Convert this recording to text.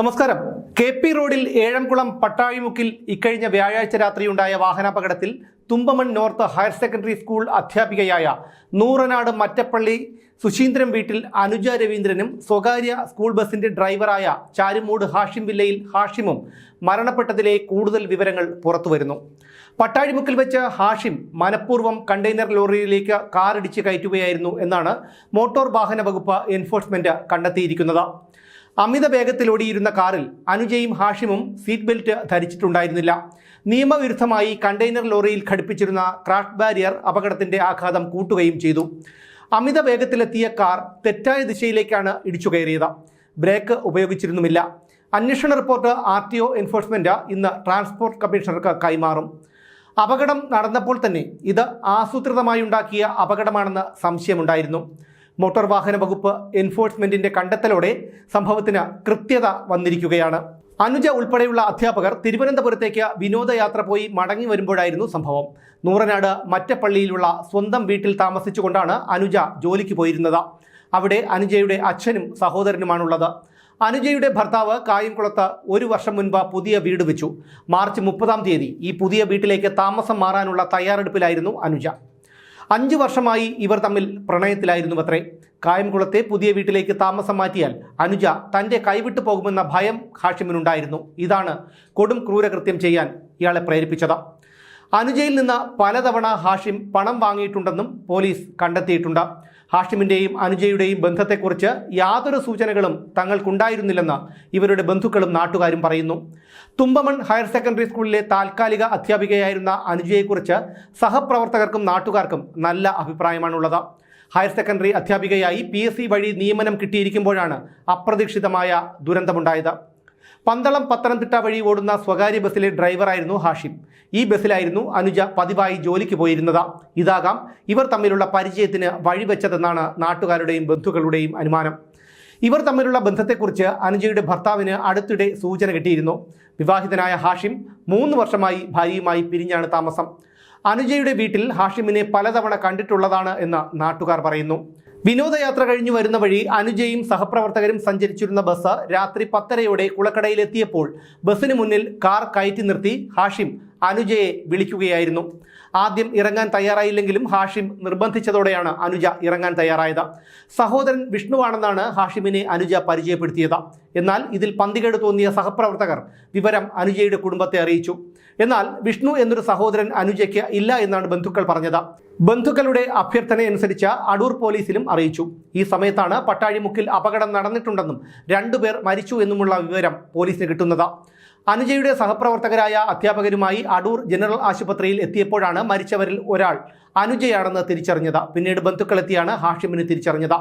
നമസ്കാരം. K P റോഡിൽ ഏഴംകുളം പട്ടാഴിമുക്കിൽ ഇക്കഴിഞ്ഞ വ്യാഴാഴ്ച രാത്രിയുണ്ടായ വാഹനാപകടത്തിൽ Thumpamon north higher secondary school അധ്യാപികയായ നൂറനാട് മറ്റപ്പള്ളി സുശീന്ദ്രൻ വീട്ടിൽ അനുജ രവീന്ദ്രനും സ്വകാര്യ സ്കൂൾ ബസിന്റെ ഡ്രൈവറായ ചാരുമൂട് ഹാഷിം വില്ലയിൽ ഹാഷിമും മരണപ്പെട്ടതിലെ കൂടുതൽ വിവരങ്ങൾ പുറത്തുവരുന്നു. പട്ടാഴിമുക്കിൽ വെച്ച് ഹാഷിം മനഃപൂർവം കണ്ടെയ്നർ ലോറിയിലേക്ക് കാറിടിച്ച് കയറ്റുകയായിരുന്നു എന്നാണ് മോട്ടോർ വാഹന വകുപ്പ് എൻഫോഴ്സ്മെന്റ് കണ്ടെത്തിയിരിക്കുന്നത്. അമിത വേഗത്തിലോടിയിരുന്ന കാറിൽ അനുജയും ഹാഷിമും സീറ്റ് ബെൽറ്റ് ധരിച്ചിട്ടുണ്ടായിരുന്നില്ല. നിയമവിരുദ്ധമായി കണ്ടെയ്നർ ലോറിയിൽ ഘടിപ്പിച്ചിരുന്ന ക്രാഷ് ബാരിയർ അപകടത്തിന്റെ ആഘാതം കൂട്ടുകയും ചെയ്തു. അമിത വേഗത്തിലെത്തിയ കാർ തെറ്റായ ദിശയിലേക്കാണ് ഇടിച്ചു കയറിയത് ബ്രേക്ക് ഉപയോഗിച്ചിരുന്നുമില്ല. അന്വേഷണ report R T O enforcement ഇന്ന് ട്രാൻസ്പോർട്ട് കമ്മീഷണർക്ക് കൈമാറും. അപകടം നടന്നപ്പോൾ തന്നെ ഇത് ആസൂത്രിതമായി ഉണ്ടാക്കിയ അപകടമാണെന്ന് സംശയമുണ്ടായിരുന്നു. മോട്ടോർ വാഹന വകുപ്പ് എൻഫോഴ്സ്മെന്റിന്റെ കണ്ടെത്തലോടെ സംഭവത്തിന് കൃത്യത വന്നിരിക്കുകയാണ്. അനുജ ഉൾപ്പെടെയുള്ള അധ്യാപകർ തിരുവനന്തപുരത്തേക്ക് വിനോദയാത്ര പോയി മടങ്ങി വരുമ്പോഴായിരുന്നു സംഭവം. നൂറനാട് മറ്റപ്പള്ളിയിലുള്ള സ്വന്തം വീട്ടിൽ താമസിച്ചുകൊണ്ടാണ് അനുജ ജോലിക്ക് പോയിരുന്നത്. അവിടെ അനുജയുടെ അച്ഛനും സഹോദരനുമാണുള്ളത്. അനുജയുടെ ഭർത്താവ് കായംകുളത്ത് ഒരു വർഷം മുൻപ് പുതിയ വീട് വെച്ചു. മാർച്ച് മുപ്പതാം തീയതി ഈ പുതിയ വീട്ടിലേക്ക് താമസം മാറാനുള്ള തയ്യാറെടുപ്പിലായിരുന്നു അനുജ. അഞ്ചു വർഷമായി ഇവർ തമ്മിൽ പ്രണയത്തിലായിരുന്നു അത്രേ കായംകുളത്തെ പുതിയ വീട്ടിലേക്ക് താമസം മാറ്റിയാൽ അനുജ തന്റെ കൈവിട്ടു പോകുമെന്ന ഭയം ഹാഷിമിനുണ്ടായിരുന്നു. ഇതാണ് കൊടും ക്രൂരകൃത്യം ചെയ്യാൻ ഇയാളെ പ്രേരിപ്പിച്ചത്. അനുജയിൽ നിന്ന് പലതവണ ഹാഷിം പണം വാങ്ങിയിട്ടുണ്ടെന്നും പോലീസ് കണ്ടെത്തിയിട്ടുണ്ട്. ഹാഷിമിന്റെയും അനുജയുടെയും ബന്ധത്തെക്കുറിച്ച് യാതൊരു സൂചനകളും തങ്ങൾക്കുണ്ടായിരുന്നില്ലെന്ന് ഇവരുടെ ബന്ധുക്കളും നാട്ടുകാരും പറയുന്നു. തുമ്പമൺ ഹയർ സെക്കൻഡറി സ്കൂളിലെ താൽക്കാലിക അധ്യാപികയായിരുന്ന അനുജയെക്കുറിച്ച് സഹപ്രവർത്തകർക്കും നാട്ടുകാർക്കും നല്ല അഭിപ്രായമാണുള്ളത്. ഹയർ സെക്കൻഡറി അധ്യാപികയായി പി വഴി നിയമനം കിട്ടിയിരിക്കുമ്പോഴാണ് അപ്രതീക്ഷിതമായ ദുരന്തമുണ്ടായത്. പന്തളം പത്തനംതിട്ട വഴി ഓടുന്ന സ്വകാര്യ ബസ്സിലെ ഡ്രൈവറായിരുന്നു ഹാഷിം. ഈ ബസ്സിലായിരുന്നു അനുജ പതിവായി ജോലിക്ക് പോയിരുന്നത്. ഇതാകാം ഇവർ തമ്മിലുള്ള പരിചയത്തിന് വഴിവെച്ചതെന്നാണ് നാട്ടുകാരുടെയും ബന്ധുക്കളുടെയും അനുമാനം. ഇവർ തമ്മിലുള്ള ബന്ധത്തെക്കുറിച്ച് അനുജയുടെ ഭർത്താവിന് അടുത്തിടെ സൂചന കിട്ടിയിരുന്നു. വിവാഹിതനായ ഹാഷിം മൂന്ന് വർഷമായി ഭാര്യയുമായി പിരിഞ്ഞാണ് താമസം. അനുജയുടെ വീട്ടിൽ ഹാഷിമിനെ പലതവണ കണ്ടിട്ടുള്ളതാണ് എന്ന് നാട്ടുകാർ പറയുന്നു. വിനോദയാത്ര കഴിഞ്ഞു വരുന്ന വഴി അനുജയും സഹപ്രവർത്തകരും സഞ്ചരിച്ചിരുന്ന ബസ് രാത്രി പത്തരയോടെ കുളക്കടയിലെത്തിയപ്പോൾ ബസ്സിന് മുന്നിൽ കാർ കയറ്റി നിർത്തി. ഹാഷിം അനുജയെ വിളിക്കുകയായിരുന്നു. ആദ്യം ഇറങ്ങാൻ തയ്യാറായില്ലെങ്കിലും ഹാഷിം നിർബന്ധിച്ചതോടെയാണ് അനുജ ഇറങ്ങാൻ തയ്യാറായത്. സഹോദരൻ വിഷ്ണുവാണെന്നാണ് ഹാഷിമിനെ അനുജ പരിചയപ്പെടുത്തിയത്. എന്നാൽ ഇതിൽ പന്തികേട് തോന്നിയ സഹപ്രവർത്തകർ വിവരം അനുജയുടെ കുടുംബത്തെ അറിയിച്ചു. എന്നാൽ വിഷ്ണു എന്നൊരു സഹോദരൻ അനുജയ്ക്ക് ഇല്ല എന്നാണ് ബന്ധുക്കൾ പറഞ്ഞത്. ബന്ധുക്കളുടെ അഭ്യർത്ഥനയനുസരിച്ച് അടൂർ പോലീസിലും അറിയിച്ചു. ഈ സമയത്താണ് പട്ടാഴിമുക്കിൽ അപകടം നടന്നിട്ടുണ്ടെന്നും രണ്ടുപേർ മരിച്ചു എന്നുമുള്ള വിവരം പോലീസിന് കിട്ടുന്നത്. അനുജയുടെ സഹപ്രവർത്തകരായ അധ്യാപകരുമായി അടൂർ ജനറൽ ആശുപത്രിയിൽ എത്തിയപ്പോഴാണ് മരിച്ചവരിൽ ഒരാൾ അനുജയാണെന്ന് തിരിച്ചറിഞ്ഞത്. പിന്നീട് ബന്ധുക്കളെത്തിയാണ് ഹാഷിമിനെ തിരിച്ചറിഞ്ഞത്.